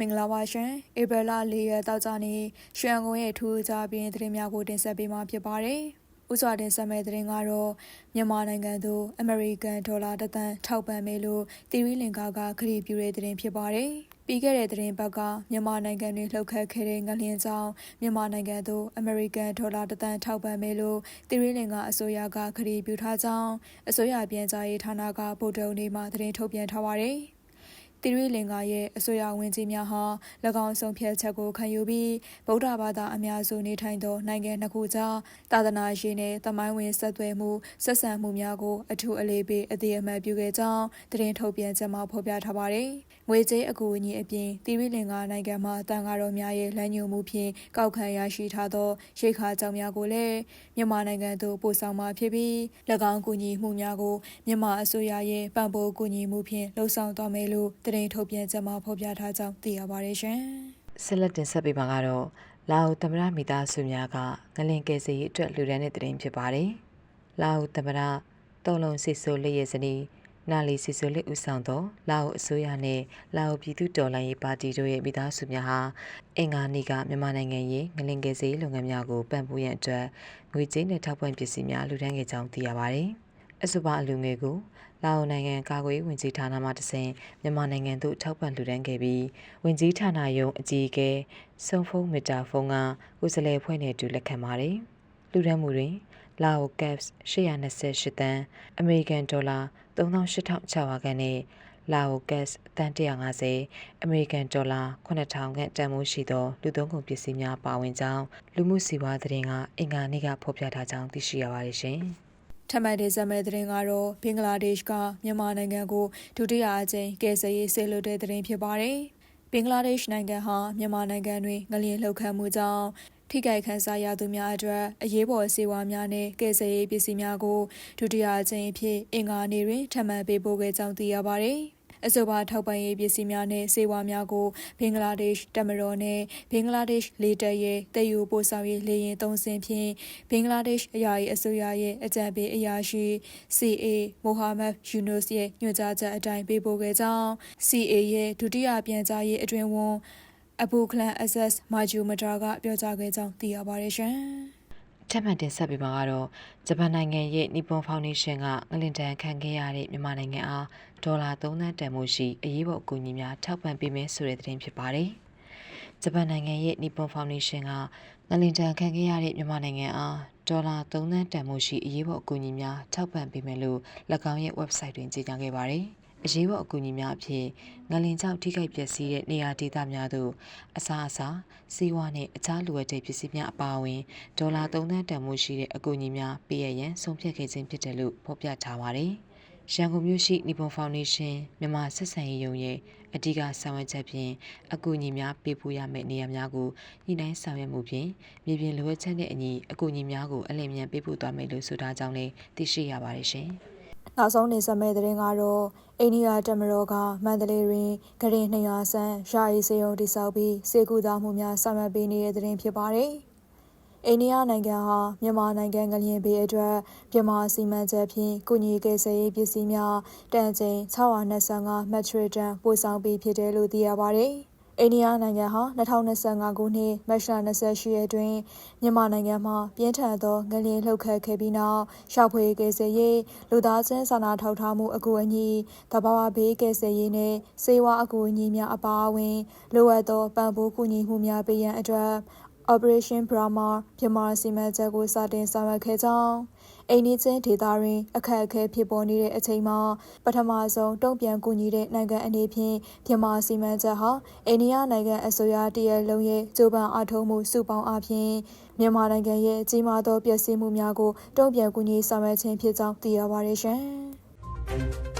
မင်္ဂလာပါရှင်ဧပြီလ၄ရက်တောက်ကြနေ့ရွှေအောင်ရဲ့ထူးခြားပြီးသတင်းများကိုတင်ဆက်ပေးမှာဖြစ်ပါတယ်။ဥစွာတင်ဆက်မယ့်သတင်းကတော့မြန်မာနိုင်ငံသို့အမေရိကန်ဒေါ်လာတသန်းထောက်ပံ့မယ်လို့တီရီလင်ကာကခရီးပြတဲ့သတင်းဖြစ်ပါတယ်။ပြီးခဲ့တဲ့သတင်းပတ်ကမြန်မာနိုင်ငံတွင်လှုပ်ခတ်ခဲ့တဲ့ငလျင်ကြောင့်မြန်မာနိုင်ငံသို့အမေရိကန်ဒေါ်လာတသန်းထောက်ပံ့မယ်လို့တီရီလင်ကအစိုးရကခရီးပြထားကြောင်းအစိုးရပြန်ကြားရေးဌာနကဗိုလ်တုံနေမှသတင်းထုတ်ပြန်ထားပါတယ်။ တိရိလင်္ကာရဲ့အစိုးရဝင်ကြီးများဟာ၎င်းဆုံးဖြတ်ချက်ကိုခံယူပြီးဗုဒ္ဓဘာသာအများစုနေထိုင်သောနိုင်ငံနှစ်ခုကြားသာသနာရေးနှင့်တမိုင်းဝင်ဆက်သွယ်မှုဆက်ဆံမှုများကိုအထူးအလေးပေးအသေးအမှတ်ပြုခဲ့ကြောင်းသတင်းထုတ်ပြန်ချက်မှာဖော်ပြထားပါတယ်။ ငွေကြေးအကူအညီအပြင်တိရိလင်္ကာနိုင်ငံမှာတန်ဃာတော်များရဲ့လမ်းညွှန်မှုဖြင့်ကောက်ခံရရှိထားသောရိတ်ခါကြောင့်များကိုလည်းမြန်မာနိုင်ငံသို့ပို့ဆောင်မှာဖြစ်ပြီး၎င်းကူညီမှုများကိုမြန်မာအစိုးရရဲ့ပံ့ပိုးကူညီမှုဖြင့်လှုံ့ဆော်သွားမယ်လို့သတင်းထုတ်ပြန်ချက်မှာဖော်ပြထားကြောင်းသိရပါတယ်ရှင်။ဆက်လက်တင်ဆက်ပေးမှာကတော့လာအိုသမ္မတမိသားစုများကငလင်ကယ်ဆယ်ရေးအတွက်လူဒန်းတဲ့တရင်ဖြစ်ပါတယ်။လာအိုသမ္မတတုံးလုံးစစ်ဆိုးလက်ရဲ့စနီး နာလီစစ်ဆိုးလက်ဦးဆောင်သောလာအိုအစိုးရနဲ့လာအိုပြည်သူ့တော်လှန်ရေးပါတီတို့ရဲ့မိသားစုများဟာအင်္ဂါနေ့ကမြန်မာနိုင်ငံရဲ့ငလင်ကယ်ဆယ်ရေးလုပ်ငန်းများကိုပံ့ပိုးရန်အတွက်ငွေကြေးနဲ့ထောက်ပံ့ပစ္စည်းများလူဒန်းခဲ့ကြောင်းသိရပါတယ်။အဆိုပါအလူငွေကိုလာအိုနိုင်ငံကာကွယ်ရေးဝန်ကြီးဌာနမှတဆင့်မြန်မာနိုင်ငံသို့ထောက်ပံ့လှူဒန်းခဲ့ပြီးဝန်ကြီးဌာနယုံအကြီးအကဲစုံဖုံးမီတာဖုန်းကကိုယ်စားလှယ်ဖွဲ့နဲ့အတူလက်ခံပါတယ်။လှူဒန်းမှုတွင် လာအိုကပ်စ်828တန်းအမေရိကန်ဒေါ်လာ38,600ခန့်နဲ့လာအိုကပ်စ်တန်150အမေရိကန်ဒေါ်လာ9000ခန့်တန်ဖိုးရှိသောလူသုံးကုန်ပစ္စည်းများပါဝင်ကြောင်းလူမှုစီးပွားသတင်းကအင်္ဂါနေ့ကဖော်ပြထားကြောင်းသိရှိရပါတယ်ရှင်။ထပ်မံတင်ဆက်မဲ့သတင်းကတော့ဘင်္ဂလားဒေ့ရှ်ကမြန်မာနိုင်ငံကိုဒုတိယအကြိမ်ကယ်ဆယ်ရေးဆေးလွှတ်တဲ့သတင်းဖြစ်ပါတယ်။ဘင်္ဂလားဒေ့ရှ်နိုင်ငံဟာမြန်မာနိုင်ငံတွင်ငလျင်လှုပ်ခတ်မှုကြောင့် ထိခိုက်ခံစားရသူများအတွက်အရေးပေါ်စေဝါများနဲ့ကယ်ဆယ်ရေးပစ္စည်းများကိုဒုတိယအကြိမ်အဖြစ်အင်္ဂါနေ့တွင်ထပ်မံပေးပို့ခဲ့ကြောင်းသိရပါတယ်။အဆိုပါထောက်ပံ့ရေးပစ္စည်းများနဲ့စေဝါများကိုဘင်္ဂလားဒေ့ရှ်တမတော်နဲ့ဘင်္ဂလားဒေ့ရှ်လေတပ်ရဲ့တည်ယူပို့ဆောင်ရေးလေယာဉ်သုံးစင်းဖြင့်ဘင်္ဂလားဒေ့ရှ်အရာရေးအစိုးရရဲ့အကြံပေးအရာရှိ CA မိုဟာမက်ယူနုစ်ရဲ့ညွှန်ကြားချက်အတိုင်းပေးပို့ခဲ့ကြောင်း CA ရဲ့ဒုတိယပြန်ကြားရေးအတွင်ဝန် အဘူခလန်အဆက်မာဂျူမတာကပြောကြားခဲ့ကြောင်းသိရပါတယ်ရှင်။ထပ်မံတင်ဆက်ပေးမှာကတော့ဂျပန်နိုင်ငံရဲ့နီပွန်ဖောင်ဒေးရှင်းကငလင်တန်ခံခဲ့ရတဲ့မြန်မာနိုင်ငံအားဒေါ်လာ3သန်းတန်ဖိုးရှိအရေးပေါ်အကူအညီများထောက်ပံ့ပေးမယ်ဆိုတဲ့သတင်းဖြစ်ပါတယ်။ဂျပန်နိုင်ငံရဲ့နီပွန်ဖောင်ဒေးရှင်းကငလင်တန်ခံခဲ့ရတဲ့မြန်မာနိုင်ငံအားဒေါ်လာ3သန်းတန်ဖိုးရှိအရေးပေါ်အကူအညီများထောက်ပံ့ပေးမယ်လို့၎င်းရဲ့ website တွင်ကြေညာခဲ့ပါတယ်။ အရေးပေါ်အကူအညီများအဖြစ်ငလင်ကြောင့်ထိခိုက်ပျက်စီးတဲ့နေရာဒေသများသို့အစားအစာစီးဝါးနှင့်အခြားလိုအပ်တဲ့ပစ္စည်းများအပါအဝင်ဒေါ်လာ3သန်းတန်ဖိုးရှိတဲ့အကူအညီများပေးရန်ဆုံးဖြတ်ခဲ့ခြင်းဖြစ်တယ်လို့ဖော်ပြထားပါတယ်။ရန်ကုန်မြို့ရှိနီပွန်ဖောင်ဒေးရှင်းမြန်မာဆက်ဆံရေးယုံရဲ့အဓိကဆောင်ရွက်ချက်ဖြင့်အကူအညီများပေးပို့ရမယ့်နေရာများကိုညှိနှိုင်းဆောင်ရွက်မှုဖြင့်မြေပြင်လိုအပ်ချက်နဲ့အညီအကူအညီများကိုအလင်းမြန်ပေးပို့သွားမယ်လို့ဆိုထားကြောင်းလည်းသိရှိရပါတယ်ရှင်။ နောက်ဆုံးနေဆက်မဲ့သတင်းကတော့အိန္ဒိယတမတော်ကမန္တလေးတွင်ဂရင်200ဆန်းယာယီစေယုံတိစောက်ပြီးစေကူသားမှုများဆောင်ရွက်ပေးနေတဲ့သတင်းဖြစ်ပါတယ်။အိန္ဒိယနိုင်ငံဟာမြန်မာနိုင်ငံကလျင်ဘေးအတွက်မြန်မာစီမံချက်ဖြင့်ကုညီကယ်ဆယ်ရေးပစ္စည်းများတန်ချိန်625မက်ထရစ်တန်ပို့ဆောင်ပြီးဖြစ်တယ်လို့သိရပါတယ်။ အိန္ဒိယနိုင်ငံဟာ2025ခုနှစ်မတ်လ28ရက်တွင်မြန်မာနိုင်ငံမှာပြင်းထန်သောငလျင်လှုပ်ခတ်ခဲ့ပြီးနောက်ရှောက်ဖွေကယ်ဆယ်ရေးလူသားချင်းစာနာထောက်ထားမှုအကူအညီတဘာဝဘေးကယ်ဆယ်ရေးနှင့်စေဝါအကူအညီများအပါအဝင်လိုအပ်သောပံ့ပိုးကူညီမှုများပေးရန်အတွက် Operation Brahma မြန်မာစီမံချက်ကိုစတင်ဆောင်ရွက်ခဲ့ကြောင်း အိန္ဒိချင်းဒေသတွင်အခက်အခဲဖြစ်ပေါ်နေတဲ့အချိန်မှာပထမဆုံးတုံ့ပြန်ကူညီတဲ့နိုင်ငံအနေဖြင့်မြန်မာစီမံချက်ဟာအိန္ဒိယနိုင်ငံအစိုးရတရလုံးရဲ့ကြိုးပမ်းအားထုတ်မှုစုပေါင်းအပြင်မြန်မာနိုင်ငံရဲ့ကြီးမားသောပျက်စီးမှုများကိုတုံ့ပြန်ကူညီဆောင်ရွက်ခြင်းဖြစ်ကြောင်းသိရပါတယ်ရှင်။